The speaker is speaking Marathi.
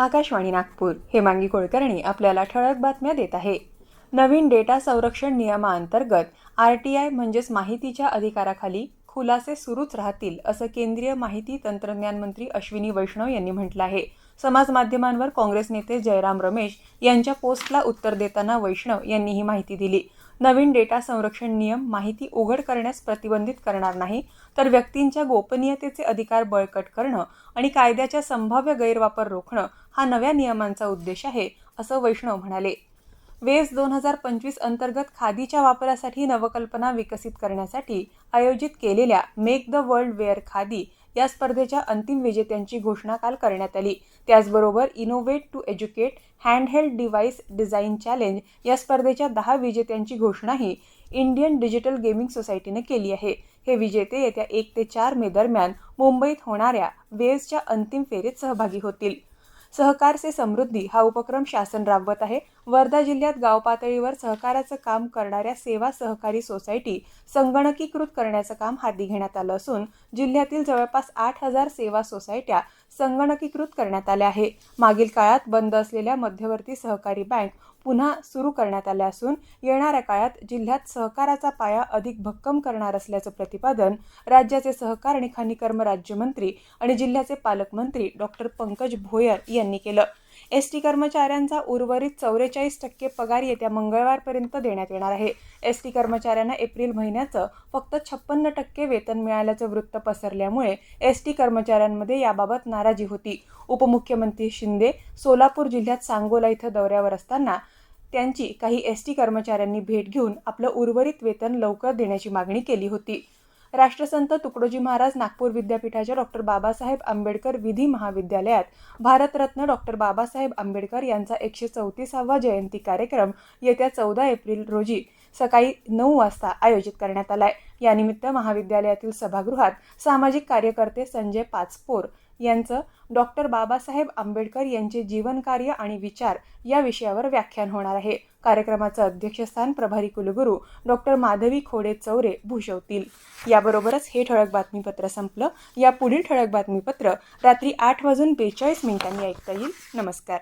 आकाशवाणी नागपूर. हेमांगी कुलकर्णी आपल्याला ठळक बातम्या देत आहे. नवीन डेटा संरक्षण नियमाअंतर्गत आर टी आय म्हणजेच माहितीच्या अधिकाराखाली खुलासे सुरूच राहतील असं केंद्रीय माहिती तंत्रज्ञान मंत्री अश्विनी वैष्णव यांनी म्हटलं आहे. समाज माध्यमांवर काँग्रेस नेते जयराम रमेश यांच्या पोस्टला उत्तर देताना वैष्णव यांनी ही माहिती दिली. नवीन डेटा संरक्षण नियम माहिती उघड करण्यास प्रतिबंधित करणार नाही तर व्यक्तींच्या गोपनीयतेचे अधिकार बळकट करणं आणि कायद्याच्या संभाव्य गैरवापर रोखणं हा नव्या नियमांचा उद्देश आहे असं वैष्णव म्हणाले. वेस दोन हजार पंचवीस अंतर्गत खादीच्या वापरासाठी नवकल्पना विकसित करण्यासाठी आयोजित केलेल्या make the world wear khadi या स्पर्धेच्या अंतिम विजेत्यांची घोषणा काल करण्यात आली. त्याचबरोबर innovate to educate handheld device design challenge या स्पर्धेच्या दहा विजेत्यांची घोषणाही इंडियन डिजिटल गेमिंग सोसायटीने केली आहे. हे विजेते येत्या एक ते चार मे दरम्यान मुंबईत होणाऱ्या वेव्सच्या अंतिम फेरीत सहभागी होतील. सहकार से समृद्धी हा उपक्रम शासन राबवत आहे. वर्धा जिल्ह्यात गाव पातळीवर सहकाराचं काम करणाऱ्या सेवा सहकारी सोसायटी संगणकीकृत करण्याचं काम हाती घेण्यात आलं असून जिल्ह्यातील जवळपास आठ हजार सेवा सोसायट्या संगणकीकृत करण्यात आल्या आहे. मागील काळात बंद असलेल्या मध्यवर्ती सहकारी बँक पुन्हा सुरू करण्यात आल्या असून येणाऱ्या काळात जिल्ह्यात सहकाराचा पाया अधिक भक्कम करणार असल्याचं प्रतिपादन राज्याचे सहकार आणि खनिकर्म राज्यमंत्री आणि जिल्ह्याचे पालकमंत्री डॉक्टर पंकज भोयर यांनी केलं. एस टी कर्मचाऱ्यांचा उर्वरित चौवेचाळीस टक्के पगार येत्या मंगळवारपर्यंत देण्यात येणार आहे. एस टी कर्मचाऱ्यांना एप्रिल महिन्याचं फक्त छप्पन्न टक्के वेतन मिळाल्याचं वृत्त पसरल्यामुळे एस टी कर्मचाऱ्यांमध्ये याबाबत नाराजी होती. उपमुख्यमंत्री शिंदे सोलापूर जिल्ह्यात सांगोला इथं दौऱ्यावर असताना त्यांची काही एस टी कर्मचाऱ्यांनी भेट घेऊन आपलं उर्वरित वेतन लवकर देण्याची मागणी केली होती. राष्ट्रसंत तुकडोजी महाराज नागपूर विद्यापीठाच्या डॉक्टर बाबासाहेब आंबेडकर विधी महाविद्यालयात भारतरत्न डॉक्टर बाबासाहेब आंबेडकर यांचा एकशे चौतीसावा जयंती कार्यक्रम येत्या चौदा एप्रिल रोजी सकाळी नऊ वाजता आयोजित करण्यात आलाय. यानिमित्त महाविद्यालयातील सभागृहात सामाजिक कार्यकर्ते संजय पाचपोर यांचं डॉक्टर बाबासाहेब आंबेडकर यांचे जीवनकार्य आणि विचार या विषयावर व्याख्यान होणार आहे. कार्यक्रमाचं अध्यक्षस्थान प्रभारी कुलगुरू डॉक्टर माधवी खोडे चौरे भूषवतील. याबरोबरच हे ठळक बातमीपत्र संपलं. या पुढील ठळक बातमीपत्र रात्री आठ वाजून बेचाळीस मिनिटांनी ऐकता येईल. नमस्कार.